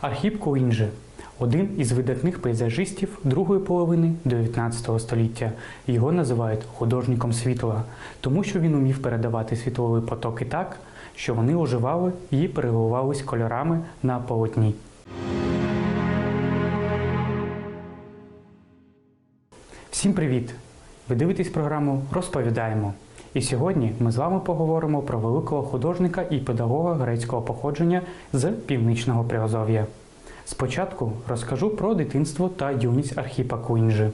Архіп Куінджи один із видатних пейзажистів другої половини 19 століття. Його називають художником світла, тому що він умів передавати світлові потоки так, що вони оживали і переливались кольорами на полотні. Всім привіт! Ви дивитесь програму Розповідаємо. І сьогодні ми з вами поговоримо про великого художника і педагога грецького походження з північного Приазов'я. Спочатку розкажу про дитинство та юність Архіпа Куінджи.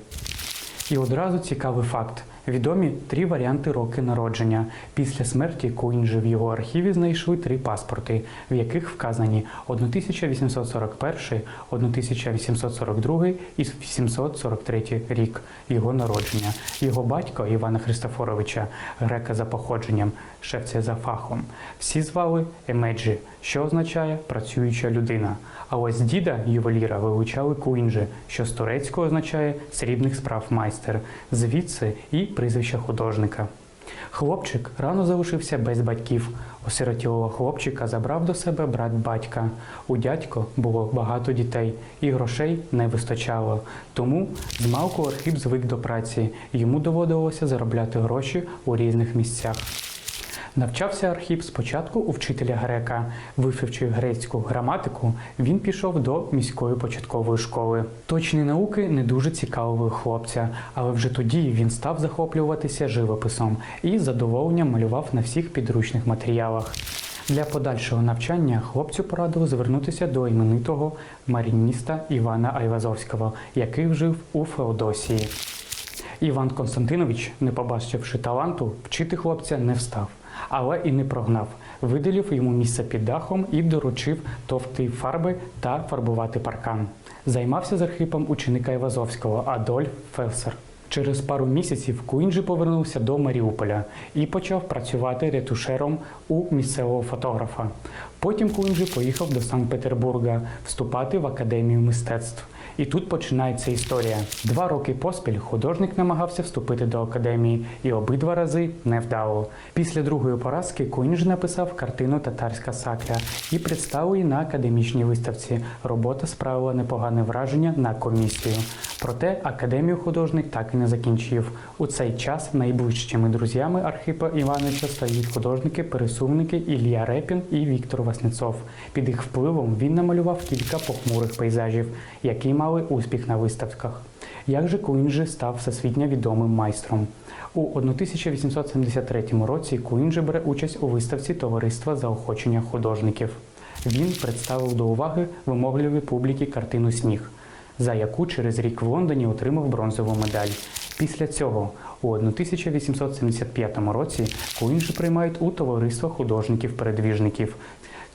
І одразу цікавий факт: відомі три варіанти роки народження. Після смерті Куінджи в його архіві знайшли три паспорти, в яких вказані 1841, 1842 і 843 рік його народження. Його батько Івана Христофоровича, грека за походженням, шевця за фахом. Всі звали Емеджі, що означає працююча людина. А ось діда ювеліра вилучали Куінджи, що з турецького означає срібних справ майстер, звідси і прізвище художника. Хлопчик рано залишився без батьків. Осиротілого хлопчика забрав до себе брат батька. У дядько було багато дітей, і грошей не вистачало. Тому змалку Архіп звик до праці. Йому доводилося заробляти гроші у різних місцях. Навчався Архіп спочатку у вчителя грека. Вивчивши грецьку граматику, він пішов до міської початкової школи. Точні науки не дуже цікавили хлопця, але вже тоді він став захоплюватися живописом і з задоволенням малював на всіх підручних матеріалах. Для подальшого навчання хлопцю порадили звернутися до іменитого марініста Івана Айвазовського, який жив у Феодосії. Іван Константинович, не побачивши таланту, вчити хлопця не встав, але і не прогнав. Виділив йому місце під дахом і доручив товти фарби та фарбувати паркан. Займався з Архипом ученика Івазовського Адольф Фелсер. Через пару місяців Куінджі повернувся до Маріуполя і почав працювати ретушером у місцевого фотографа. Потім Куінджі поїхав до Санкт-Петербурга вступати в академію мистецтв. І тут починається історія. Два роки поспіль художник намагався вступити до академії, і обидва рази не вдало. Після другої поразки Куінж написав картину Татарська сакля і представив її на академічній виставці. Робота справила непогане враження на комісію. Проте академію художник так і не закінчив. У цей час найближчими друзями Архипа Івановича стають художники-пересувники Ілля Репін і Віктор Васнецов. Під їх впливом він намалював кілька похмурих пейзажів, які мали успіх на виставках. Як же Куінджи став всесвітньо відомим майстром? У 1873 році Куінджи бере участь у виставці Товариства заохочення художників. Він представив до уваги вимогливі публіки картину Сніг, за яку через рік в Лондоні отримав бронзову медаль. Після цього у 1875 році Куінджи приймають у товариство художників-передвіжників.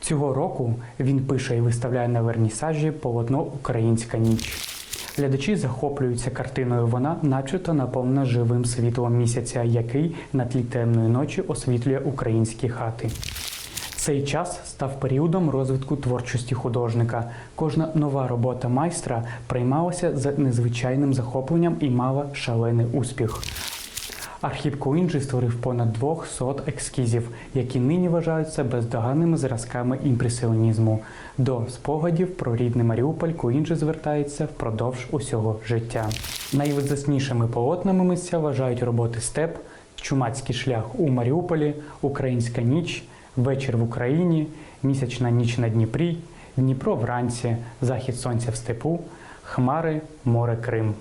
Цього року він пише і виставляє на вернісажі полотно Українська ніч. Глядачі захоплюються картиною. Вона, начебто, наповнена живим світлом місяця, який на тлі темної ночі освітлює українські хати. Цей час став періодом розвитку творчості художника. Кожна нова робота майстра приймалася з незвичайним захопленням і мала шалений успіх. Архіп Куінджі створив понад 200 ескізів, які нині вважаються бездоганними зразками імпресіонізму. До спогадів про рідний Маріуполь Куінджі звертається впродовж усього життя. Найвизнаснішими полотнами митця вважають роботи Степ, Чумацький шлях у Маріуполі, Українська ніч, Вечір в Україні, Місячна ніч на Дніпрі, Дніпро вранці, Захід сонця в степу, Хмари, море Крим.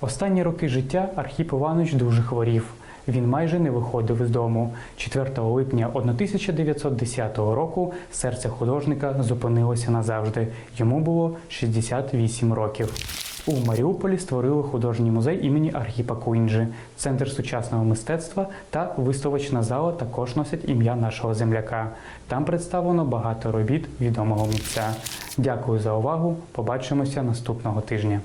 Останні роки життя Архіп Іванович дуже хворів. Він майже не виходив із дому. 4 липня 1910 року серце художника зупинилося назавжди. Йому було 68 років. У Маріуполі створили художній музей імені Архіпа Куінджи. Центр сучасного мистецтва та виставочна зала також носять ім'я нашого земляка. Там представлено багато робіт відомого митця. Дякую за увагу. Побачимося наступного тижня.